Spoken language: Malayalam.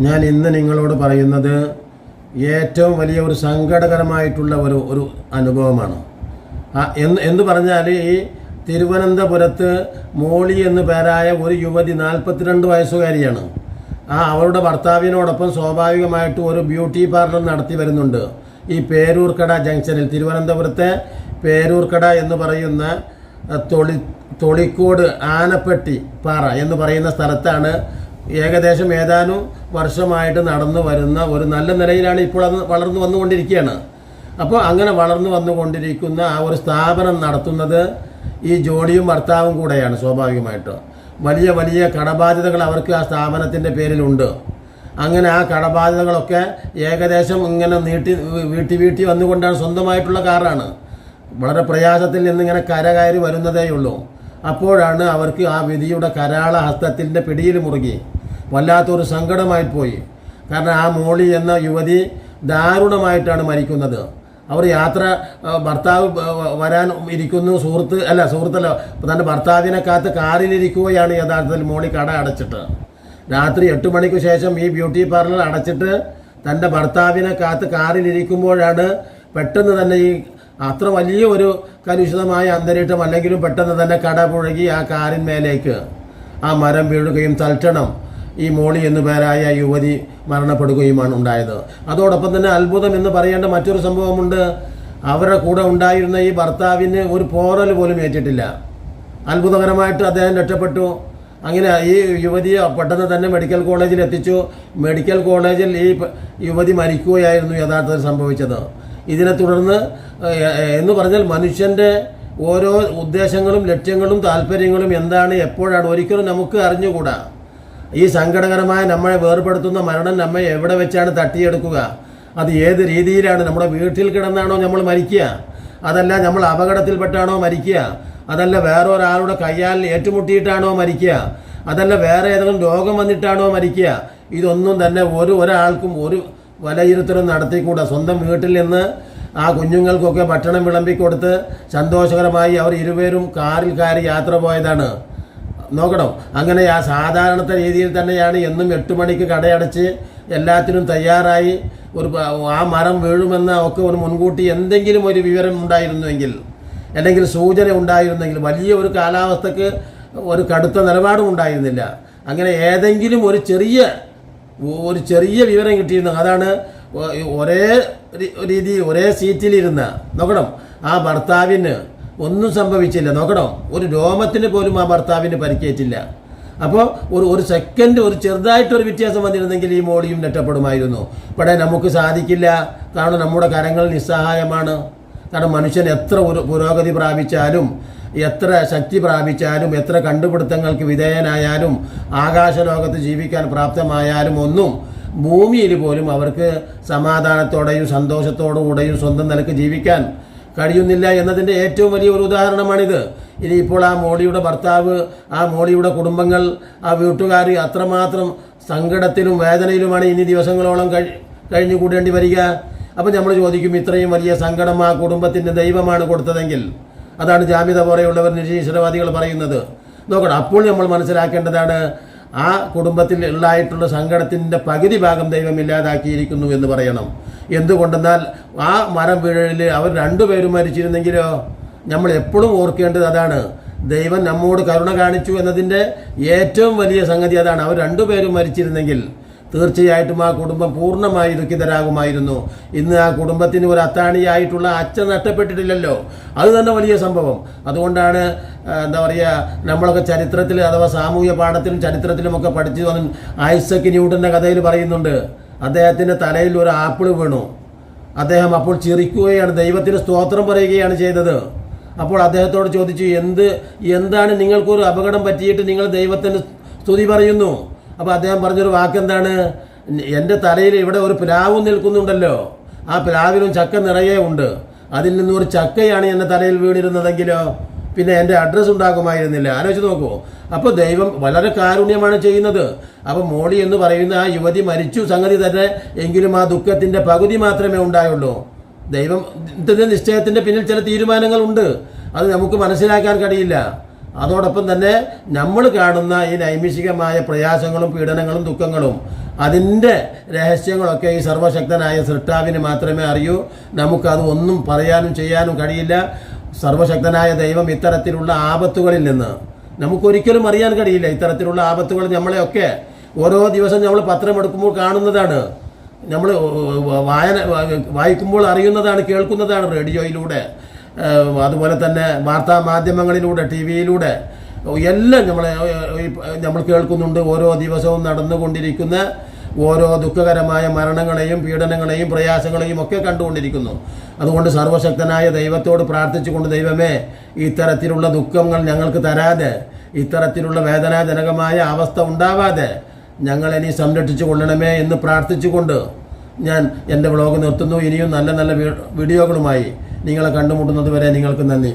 ഞാൻ ഇന്ന് നിങ്ങളോട് പറയുന്നത് ഏറ്റവും വലിയ ഒരു സങ്കടകരമായിട്ടുള്ള ഒരു ഒരു അനുഭവമാണ്. എന്ന് എന്ന് പറഞ്ഞാൽ ഈ തിരുവനന്തപുരത്ത് മോളി എന്ന് പേരായ ഒരു യുവതി നാൽപ്പത്തിരണ്ട് വയസ്സുകാരിയാണ്. ആ അവളുടെ ഭർത്താവിനോടൊപ്പം സ്വാഭാവികമായിട്ടും ഒരു ബ്യൂട്ടി പാർലർ നടത്തി വരുന്നുണ്ട്. ഈ പേരൂർക്കട ജംഗ്ഷനിൽ തിരുവനന്തപുരത്തെ പേരൂർക്കട എന്ന് പറയുന്ന തൊളി തൊളിക്കോട് ആനപ്പെട്ടി പാറ എന്ന് പറയുന്ന സ്ഥലത്താണ് ഏകദേശം ഏതാനും വർഷമായിട്ട് നടന്നു വരുന്ന ഒരു നല്ല നിലയിലാണ് ഇപ്പോൾ അത് വളർന്നു വന്നുകൊണ്ടിരിക്കുകയാണ്. അപ്പോൾ അങ്ങനെ വളർന്നു വന്നുകൊണ്ടിരിക്കുന്ന ആ ഒരു സ്ഥാപനം നടത്തുന്നത് ഈ ജോഡിയും ഭർത്താവും കൂടെയാണ് സ്വാഭാവികമായിട്ടും. വലിയ വലിയ കടബാധ്യതകൾ അവർക്ക് ആ സ്ഥാപനത്തിന്റെ പേരിലുണ്ട്. അങ്ങനെ ആ കടബാധ്യതകളൊക്കെ ഏകദേശം ഇങ്ങനെ നീട്ടി വീട്ടി വീട്ടി വന്നുകൊണ്ടാണ് സ്വന്തമായിട്ടുള്ള കാറാണ്. വളരെ പ്രയാസത്തിൽ നിന്നിങ്ങനെ കരകയറി വരുന്നതേ ഉള്ളൂ അപ്പോഴാണ് അവർക്ക് ആ വിധിയുടെ കരാള ഹസ്തത്തിന്റെ പിടിയിൽ മുറുകി. വല്ലാത്തൊരു സങ്കടമായി പോയി കാരണം ആ മോളി എന്ന യുവതി ദാരുണമായിട്ടാണ് മരിക്കുന്നത്. അവർ യാത്ര ഭർത്താവ് വരാൻ ഇരിക്കുന്നു സുഹൃത്ത് അല്ല സുഹൃത്തല്ല തന്റെ ഭർത്താവിനെ കാത്ത് കാറിലിരിക്കുകയാണ് യഥാർത്ഥത്തിൽ മോളി കട അടച്ചിട്ട്. രാത്രി എട്ട് മണിക്ക് ശേഷം ഈ ബ്യൂട്ടി പാർലർ അടച്ചിട്ട് തന്റെ ഭർത്താവിനെ കാത്ത് കാറിലിരിക്കുമ്പോഴാണ് പെട്ടെന്ന് തന്നെ ഈ അത്ര വലിയ ഒരു കലുഷിതമായ അന്തരീക്ഷം അല്ലെങ്കിലും പെട്ടെന്ന് തന്നെ കട പുഴകി ആ കാറിന്മേലേക്ക് ആ മരം വീഴുകയും തൽക്ഷണം ഈ മോളി എന്നു പേരായ യുവതി മരണപ്പെടുകയുമാണ് ഉണ്ടായത്. അതോടൊപ്പം തന്നെ അത്ഭുതം എന്ന് പറയേണ്ട മറ്റൊരു സംഭവമുണ്ട്. അവരുടെ കൂടെ ഉണ്ടായിരുന്ന ഈ ഭർത്താവിന് ഒരു പോറൽ പോലും ഏറ്റിട്ടില്ല. അത്ഭുതകരമായിട്ട് അദ്ദേഹം രക്ഷപ്പെട്ടു. അങ്ങനെ ഈ യുവതിയെ പെട്ടെന്ന് തന്നെ മെഡിക്കൽ കോളേജിൽ എത്തിച്ചു. മെഡിക്കൽ കോളേജിൽ ഈ യുവതി മരിക്കുകയായിരുന്നു യഥാർത്ഥത്തിൽ സംഭവിച്ചത്. ഇതിനെ തുടർന്ന് എന്ന് പറഞ്ഞാൽ മനുഷ്യന്റെ ഓരോ ഉദ്ദേശങ്ങളും ലക്ഷ്യങ്ങളും താല്പര്യങ്ങളും എന്താണ് എപ്പോഴാണ് ഒരിക്കലും നമുക്ക് അറിഞ്ഞുകൂടാ. ഈ സങ്കടകരമായ നമ്മളെ വേർപെടുത്തുന്ന മരണം നമ്മെ എവിടെ വെച്ചാണ് തട്ടിയെടുക്കുക? അത് ഏത് രീതിയിലാണ്? നമ്മുടെ വീട്ടിൽ കിടന്നാണോ നമ്മൾ മരിക്കുക? അതല്ല നമ്മൾ അപകടത്തിൽപ്പെട്ടാണോ മരിക്കുക? അതല്ല വേറെ ഒരാളുടെ കയ്യാൽ ഏറ്റുമുട്ടിയിട്ടാണോ മരിക്കുക? അതല്ല വേറെ ഏതെങ്കിലും രോഗം വന്നിട്ടാണോ മരിക്കുക? ഇതൊന്നും തന്നെ ഒരു ഒരാൾക്കും ഒരു വിലയിരുത്തലും നടത്തിക്കൂടാ. സ്വന്തം വീട്ടിൽ നിന്ന് ആ കുഞ്ഞുങ്ങൾക്കൊക്കെ ഭക്ഷണം വിളമ്പിക്കൊടുത്ത് സന്തോഷകരമായി അവർ ഇരുവരും കാറിൽ കയറി യാത്ര പോയതാണ്. നോക്കണം? അങ്ങനെ ആ സാധാരണത്തെ രീതിയിൽ തന്നെയാണ് എന്നും എട്ട് മണിക്ക് കടയടച്ച് എല്ലാത്തിനും തയ്യാറായി. ഒരു ആ മരം വീഴുമെന്ന ഒക്കെ ഒരു മുൻകൂട്ടി എന്തെങ്കിലും ഒരു വിവരം ഉണ്ടായിരുന്നുവെങ്കിൽ അല്ലെങ്കിൽ സൂചന ഉണ്ടായിരുന്നെങ്കിൽ വലിയ ഒരു കാലാവസ്ഥക്ക് ഒരു കടുത്ത നിലപാടും ഉണ്ടായിരുന്നില്ല. അങ്ങനെ ഏതെങ്കിലും ഒരു ചെറിയ ഒരു ചെറിയ വിവരം കിട്ടിയിരുന്നു. അതാണ് ഒരേ രീതി ഒരേ സീറ്റിലിരുന്ന് നോക്കണം ആ ഭർത്താവിന് ഒന്നും സംഭവിച്ചില്ല. നോക്കണം ഒരു രോമത്തിന് പോലും ആ ഭർത്താവിന് പരിക്കേറ്റില്ല. അപ്പോൾ ഒരു ഒരു സെക്കൻഡ് ഒരു ചെറുതായിട്ടൊരു വ്യത്യാസം വന്നിരുന്നെങ്കിൽ ഈ മോളിയും രക്ഷപ്പെടുമായിരുന്നു. ഇവിടെ നമുക്ക് സാധിക്കില്ല. കാരണം നമ്മുടെ കരങ്ങൾ നിസ്സഹായമാണ്. കാരണം മനുഷ്യൻ എത്ര പുരോഗതി പ്രാപിച്ചാലും എത്ര ശക്തി പ്രാപിച്ചാലും എത്ര കണ്ടുപിടുത്തങ്ങൾക്ക് വിധേയനായാലും ആകാശലോകത്ത് ജീവിക്കാൻ പ്രാപ്തമായാലും ഒന്നും ഭൂമിയിൽ പോലും അവർക്ക് സമാധാനത്തോടെയും സന്തോഷത്തോടുകൂടെയും സ്വന്തം നിലയ്ക്ക് ജീവിക്കാൻ കഴിയുന്നില്ല എന്നതിന്റെ ഏറ്റവും വലിയ ഒരു ഉദാഹരണമാണിത്. ഇനി ഇപ്പോൾ ആ മോളിയുടെ ഭർത്താവ് ആ മോളിയുടെ കുടുംബങ്ങൾ ആ വീട്ടുകാർ അത്രമാത്രം സങ്കടത്തിലും വേദനയിലുമാണ് ഇനി ദിവസങ്ങളോളം കഴി കഴിഞ്ഞു കൂടേണ്ടി വരിക. അപ്പം നമ്മൾ ചോദിക്കും ഇത്രയും വലിയ സങ്കടം ആ കുടുംബത്തിന്റെ ദൈവമാണ് കൊടുത്തതെങ്കിൽ അതാണ് ജാമ്യത പോലെയുള്ളവർ നിരീശ്വരവാദികൾ പറയുന്നത്. നോക്കണം അപ്പോൾ നമ്മൾ മനസ്സിലാക്കേണ്ടതാണ് ആ കുടുംബത്തിൽ ഉള്ളായിട്ടുള്ള സങ്കടത്തിന്റെ പകുതി ഭാഗം ദൈവം ഇല്ലാതാക്കിയിരിക്കുന്നു എന്ന് പറയണം. എന്തുകൊണ്ടെന്നാൽ ആ മരം വീഴലിൽ അവർ രണ്ടുപേരും മരിച്ചിരുന്നെങ്കിലോ? നമ്മൾ എപ്പോഴും ഓർക്കേണ്ടത് അതാണ് ദൈവം നമ്മോട് കരുണ കാണിച്ചു എന്നതിന്റെ ഏറ്റവും വലിയ സംഗതി അതാണ്. അവർ രണ്ടുപേരും മരിച്ചിരുന്നെങ്കിൽ തീർച്ചയായിട്ടും ആ കുടുംബം പൂർണമായി ദുഃഖിതരാകുമായിരുന്നു. ഇന്ന് ആ കുടുംബത്തിന് ഒരു അത്താണിയായിട്ടുള്ള അച്ഛൻ നഷ്ടപ്പെട്ടിട്ടില്ലല്ലോ. അത് തന്നെ വലിയ സംഭവം. അതുകൊണ്ടാണ് എന്താ പറയുക നമ്മളൊക്കെ ചരിത്രത്തിൽ അഥവാ സാമൂഹ്യ പാഠത്തിലും ചരിത്രത്തിലുമൊക്കെ പഠിച്ചു വന്ന ഐസക് ന്യൂട്ടന്റെ കഥയിൽ പറയുന്നുണ്ട് അദ്ദേഹത്തിന്റെ തലയിൽ ഒരു ആപ്പിൾ വീണു. അദ്ദേഹം അപ്പോൾ ചിരിക്കുകയാണ് ദൈവത്തിന് സ്തോത്രം പറയുകയാണ് ചെയ്തത്. അപ്പോൾ അദ്ദേഹത്തോട് ചോദിച്ചു എന്ത് എന്താണ് നിങ്ങൾക്കൊരു അപകടം പറ്റിയിട്ട് നിങ്ങൾ ദൈവത്തിന് സ്തുതി പറയുന്നു? അപ്പോൾ അദ്ദേഹം പറഞ്ഞൊരു വാക്കെന്താണ്? എന്റെ തലയിൽ ഇവിടെ ഒരു പ്ലാവ് നിൽക്കുന്നുണ്ടല്ലോ. ആ പ്ലാവിലും ചക്ക നിറയെ ഉണ്ട്. അതിൽ നിന്നും ഒരു ചക്കയാണ് എന്റെ തലയിൽ വീണിരുന്നതെങ്കിലോ? പിന്നെ എന്റെ അഡ്രസ്സ് ഉണ്ടാകുമായിരുന്നില്ല. ആലോചിച്ച് നോക്കൂ. അപ്പോൾ ദൈവം വളരെ കാരുണ്യമാണ് ചെയ്യുന്നത്. അപ്പോൾ മോളി എന്ന് പറയുന്ന ആ യുവതി മരിച്ചു. സംഗതി തന്നെ എങ്കിലും ആ ദുഃഖത്തിന്റെ പകുതി മാത്രമേ ഉണ്ടായുള്ളൂ. ദൈവം നിശ്ചയത്തിന്റെ പിന്നിൽ ചില തീരുമാനങ്ങളുണ്ട്. അത് നമുക്ക് മനസ്സിലാക്കാൻ കഴിയില്ല. അതോടൊപ്പം തന്നെ നമ്മൾ കാണുന്ന ഈ നൈമിഷികമായ പ്രയാസങ്ങളും പീഡനങ്ങളും ദുഃഖങ്ങളും അതിന്റെ രഹസ്യങ്ങളൊക്കെ ഈ സർവശക്തനായ സൃഷ്ടാവിന് മാത്രമേ അറിയൂ. നമുക്കത് ഒന്നും പറയാനും ചെയ്യാനും കഴിയില്ല. സർവശക്തനായ ദൈവം ഇത്തരത്തിലുള്ള ആപത്തുകളിൽ നിന്ന് നമുക്കൊരിക്കലും അറിയാൻ കഴിയില്ല ഇത്തരത്തിലുള്ള ആപത്തുകൾ നമ്മളെയൊക്കെ ഓരോ ദിവസം നമ്മൾ പത്രമെടുക്കുമ്പോൾ കാണുന്നതാണ്. നമ്മൾ വായന വായിക്കുമ്പോൾ അറിയുന്നതാണ് കേൾക്കുന്നതാണ് റേഡിയോയിലൂടെ. അതുപോലെ തന്നെ വാർത്താ മാധ്യമങ്ങളിലൂടെ ടി വിയിലൂടെ എല്ലാം നമ്മളെ നമ്മൾ കേൾക്കുന്നുണ്ട്. ഓരോ ദിവസവും നടന്നുകൊണ്ടിരിക്കുന്ന ഓരോ ദുഃഖകരമായ മരണങ്ങളെയും പീഡനങ്ങളെയും പ്രയാസങ്ങളെയും ഒക്കെ കണ്ടുകൊണ്ടിരിക്കുന്നു. അതുകൊണ്ട് സർവശക്തനായ ദൈവത്തോട് പ്രാർത്ഥിച്ചുകൊണ്ട് ദൈവമേ ഇത്തരത്തിലുള്ള ദുഃഖങ്ങൾ ഞങ്ങൾക്ക് തരാതെ ഇത്തരത്തിലുള്ള വേദനാജനകമായ അവസ്ഥ ഉണ്ടാവാതെ ഞങ്ങളെ സംരക്ഷിച്ചു കൊള്ളണമേ എന്ന് പ്രാർത്ഥിച്ചുകൊണ്ട് ഞാൻ എന്റെ വ്ളോഗ് നിർത്തുന്നു. ഇനിയും നല്ല നല്ല വീഡിയോകളുമായി നിങ്ങളെ കണ്ടുമുട്ടുന്നത് വരെ നിങ്ങൾക്ക് നന്ദി.